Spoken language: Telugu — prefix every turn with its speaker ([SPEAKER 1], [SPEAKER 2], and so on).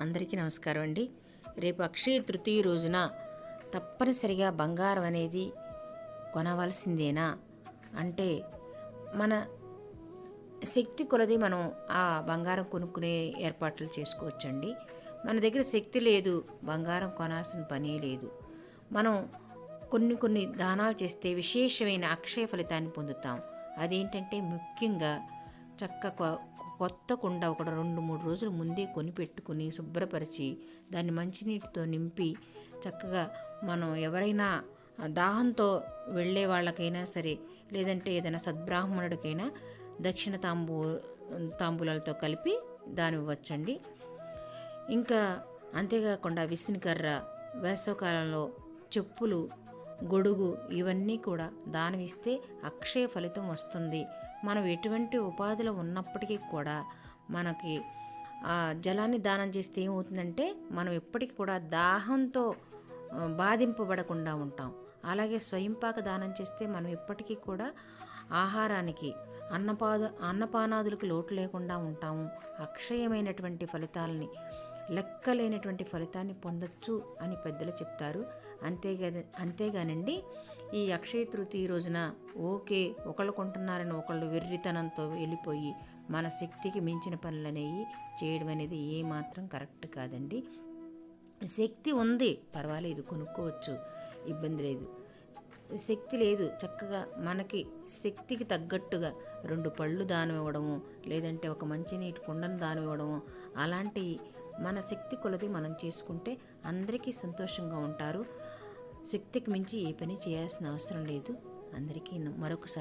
[SPEAKER 1] అందరికీ నమస్కారం అండి. రేపు అక్షయ తృతీయ రోజున తప్పనిసరిగా బంగారం అనేది కొనవలసిందేనా? అంటే మన శక్తి కొలది మనం ఆ బంగారం కొనుక్కునే ఏర్పాట్లు చేసుకోవచ్చండి. మన దగ్గర శక్తి లేదు బంగారం కొనాల్సిన పని లేదు. మనం కొన్ని కొన్ని దానాలు చేస్తే విశేషమైన అక్షయ ఫలితాన్ని పొందుతాం. అదేంటంటే ముఖ్యంగా చక్క కొ- కొత్త కుండ ఒక రెండు మూడు రోజులు ముందే కొనిపెట్టుకుని శుభ్రపరిచి దాన్ని మంచినీటితో నింపి చక్కగా మనం ఎవరైనా దాహంతో వెళ్ళే వాళ్ళకైనా సరే లేదంటే ఏదైనా సద్బ్రాహ్మణుడికైనా దక్షిణ తాంబూ తాంబూలాలతో కలిపి దాని ఇవ్వచ్చండి. ఇంకా అంతేకాకుండా విసినకర్ర వేసవకాలంలో చెప్పులు గొడుగు ఇవన్నీ కూడా దానం ఇస్తే అక్షయ ఫలితం వస్తుంది. మనం ఎటువంటి ఉపాధిలో ఉన్నప్పటికీ కూడా మనకి జలాన్ని దానం చేస్తే ఏమవుతుందంటే మనం ఎప్పటికీ కూడా దాహంతో బాధింపబడకుండా ఉంటాం. అలాగే స్వయంపాక దానం చేస్తే మనం ఎప్పటికీ కూడా ఆహారానికి అన్నపాద అన్నపానాదులకు లోటు లేకుండా ఉంటాము. అక్షయమైనటువంటి ఫలితాలని లెక్కలేనటువంటి ఫలితాన్ని పొందొచ్చు అని పెద్దలు చెప్తారు. అంతేగా అంతేగానండి ఈ అక్షయ తృతీయ రోజున ఓకే ఒకళ్ళు కొంటున్నారని ఒకళ్ళు వెర్రితనంతో వెళ్ళిపోయి మన శక్తికి మించిన పనులు అనేవి చేయడం అనేది ఏమాత్రం కరెక్ట్ కాదండి. శక్తి ఉంది పర్వాలేదు కొనుక్కోవచ్చు ఇబ్బంది లేదు. శక్తి లేదు చక్కగా మనకి శక్తికి తగ్గట్టుగా రెండు పళ్ళు దానం ఇవ్వడము లేదంటే ఒక మంచినీటి కుండను దానం ఇవ్వడము అలాంటి మన శక్తి కొలది మనం చేసుకుంటే అందరికీ సంతోషంగా ఉంటారు. శక్తికి మించి ఏ పని చేయాల్సిన అవసరం లేదు. అందరికీ మరొకసారి